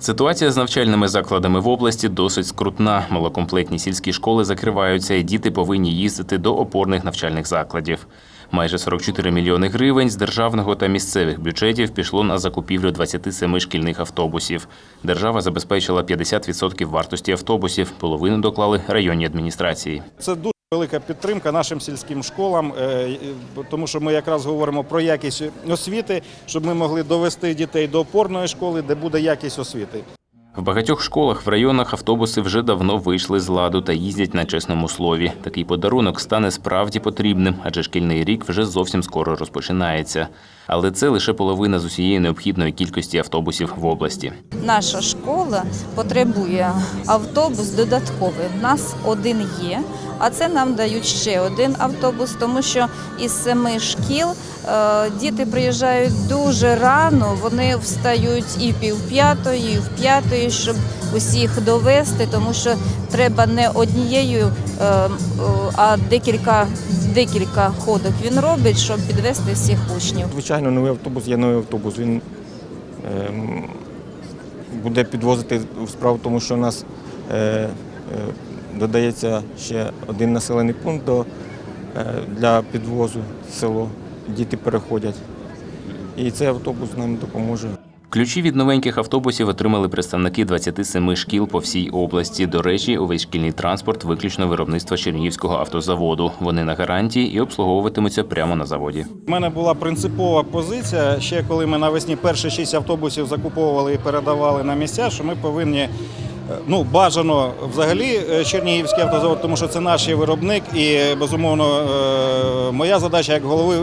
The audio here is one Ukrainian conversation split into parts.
Ситуація з навчальними закладами в області досить скрутна. Малокомплектні сільські школи закриваються, і діти повинні їздити до опорних навчальних закладів. Майже 44 мільйони гривень з державного та місцевих бюджетів пішло на закупівлю 27 шкільних автобусів. Держава забезпечила 50% вартості автобусів, половину доклали районні адміністрації. Це велика підтримка нашим сільським школам, е, тому що ми якраз говоримо про якість освіти, щоб ми могли довести дітей до опорної школи, де буде якість освіти. В багатьох школах в районах автобуси вже давно вийшли з ладу та їздять на чесному слові. Такий подарунок стане справді потрібним, адже шкільний рік вже зовсім скоро розпочинається. Але це лише половина з усієї необхідної кількості автобусів в області. Наша школа потребує автобус додатковий. У нас один є, а це нам дають ще один автобус, тому що із семи шкіл е, діти приїжджають дуже рано. Вони встають і пів п'ятої, і в п'ятої, щоб усіх довести, тому що треба не однією, е, е, а декілька, декілька ходок він робить, щоб підвести всіх учнів. Звичайно, новий автобус є новий автобус. Він ем, буде підвозити справу, тому що у нас е, е, додається ще один населений пункт е, для підвозу село. Діти переходять. І цей автобус нам допоможе. Ключі від новеньких автобусів отримали представники 27 шкіл по всій області. До речі, увесь шкільний транспорт виключно виробництва Чернігівського автозаводу. Вони на гарантії і обслуговуватимуться прямо на заводі. У мене була принципова позиція, ще коли ми навесні перші шість автобусів закуповували і передавали на місця, що ми повинні. Е, Ну, бажано взагалі е, Чернігівський автозавод, тому що це наш виробник, і безумовно е, моя задача як голови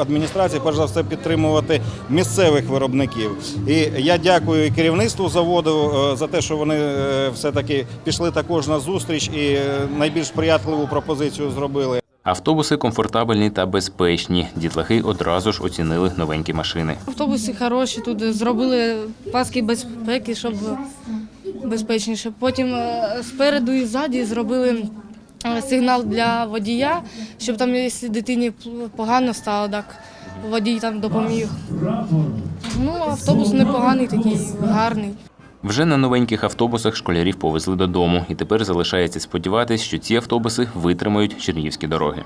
адміністрації, перш за все, підтримувати місцевих виробників. І я дякую керівництву заводу за те, що вони е, все-таки пішли також на зустріч і найбільш сприятливу пропозицію зробили. Автобуси комфортабельні та безпечні. Дітлахи одразу ж оцінили новенькі машини. Автобуси хороші, тут зробили паски безпеки, щоб безпечніше. Потім е, спереду і ззаді зробили е, сигнал для водія, щоб там, якщо дитині погано стало, так водій там допоміг. Ну, автобус непоганий, такий гарний. Вже на новеньких автобусах школярів повезли додому, і тепер залишається сподіватись, що ці автобуси витримають чернігівські дороги.